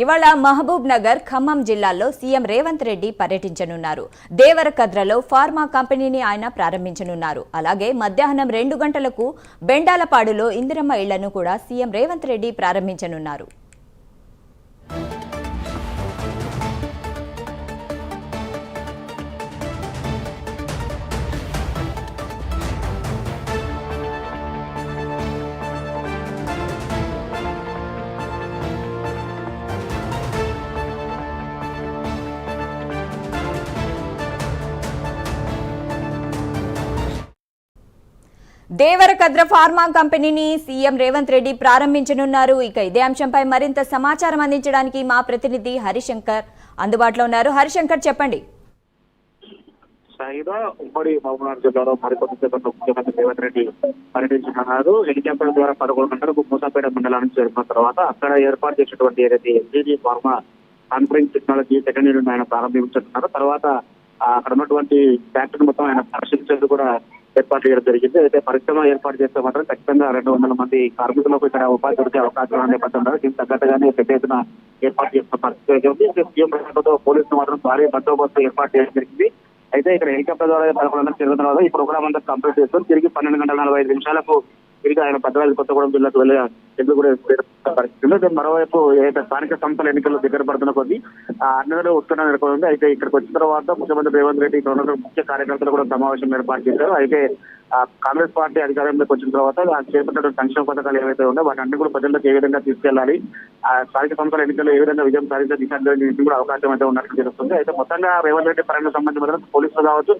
ఇవాళ మహబూబ్ నగర్ ఖమ్మం జిల్లాల్లో సీఎం రేవంత్ రెడ్డి పర్యటించనున్నారు. దేవరకద్రలో ఫార్మా కంపెనీని ఆయన ప్రారంభించనున్నారు. అలాగే మధ్యాహ్నం రెండు గంటలకు బెండాలపాడులో ఇందిరమ్మ ఇళ్ళను కూడా సీఎం రేవంత్ రెడ్డి ప్రారంభించనున్నారు. దేవరకద్ర ఫార్మా కంపెనీని సీఎం రేవంత్ రెడ్డి ప్రారంభించనున్నారు. ఇక ఇదే అంశంపై మరింత సమాచారం అందించడానికి మా ప్రతినిధి హరిశంకర్ అందుబాటులో ఉన్నారు. హరిశంకర్ చెప్పండి. స్థాయిలో ఉమ్మడి మహబూబ్నగర్ జిల్లాలో మరికొన్ని సేపట్లో ముఖ్యమంత్రి రేవంత్ రెడ్డి పర్యటించనున్నారు. హెలికాప్టర్ ద్వారా పదకొండు గంటలకు మూసాపేట మండలానికి చేరుకున్న తర్వాత అక్కడ ఏర్పాటు చేసినటువంటి ఏదైతే LGD pharma conference technology second unit ఆయన ప్రారంభించుతున్నారు తర్వాత అక్కడ ఉన్నటువంటి ఫ్యాక్టరీ మొత్తం ఆయన పరిశీలించేందుకు కూడా ఏర్పాటు చేయడం జరిగింది. అయితే పరిశ్రమ ఏర్పాటు చేస్తే మాత్రం ఖచ్చితంగా రెండు వందల మంది కార్మికులకు ఇక్కడ ఉపాధి దొరికే అవకాశం అనే నేపథ్యంలో దీనికి తగ్గట్టుగానే పెద్ద ఎత్తున ఏర్పాటు చేసిన పరిస్థితి ఉంది. సీఎం రేవంత్తో పోలీసులు మాత్రం భారీ బందోబస్తు ఏర్పాటు చేయడం జరిగింది. అయితే ఇక్కడ హెలికాప్టర్ ద్వారా పదకొండు గంటలకు తిరుగుతున్న తర్వాత ఈ ప్రోగ్రామ్ అంతా కంప్లీట్ చేస్తాం. తిరిగి పన్నెండు గంటల నలభై ఐదు నిమిషాలకు తిరిగి ఆయన భద్రాద్రి కొత్తగూడెం జిల్లాకు వెళ్ళే ఎందుకు కూడా పరిస్థితి మరోవైపు ఏదైతే స్థానిక సంస్థల ఎన్నికల్లో దగ్గర పడుతున్న కొద్దీ ఆ అన్నదాలు ఉత్తున్న నెలకొంది. అయితే ఇక్కడికి వచ్చిన తర్వాత ముఖ్యమంత్రి రేవంత్ రెడ్డి ఇక్కడ ముఖ్య కార్యకర్తలు కూడా సమావేశం ఏర్పాటు చేశారు. అయితే కాంగ్రెస్ పార్టీ అధికారంలోకి వచ్చిన తర్వాత చేపట్టిన సంక్షేమ పథకాలు ఏవైతే ఉన్నాయో వాటి అన్ని కూడా ప్రజలకు ఏ విధంగా తీసుకెళ్ళాలి ఆ స్థానిక సంస్థల ఎన్నికల్లో ఏ విధంగా విజయం సాధించే దిశానిర్దేశం కూడా అవకాశం అయితే ఉన్నట్లు తెలుస్తుంది. అయితే మొత్తంగా రేవంత్ రెడ్డి పరంగా సంబంధించి మాత్రం పోలీసులు కావచ్చు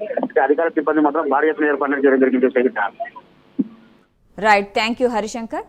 అధికార సిబ్బంది మాత్రం భారీ ఎత్తున ఏర్పాటు చేయడం జరిగింది. Right. Thank you, Harishankar.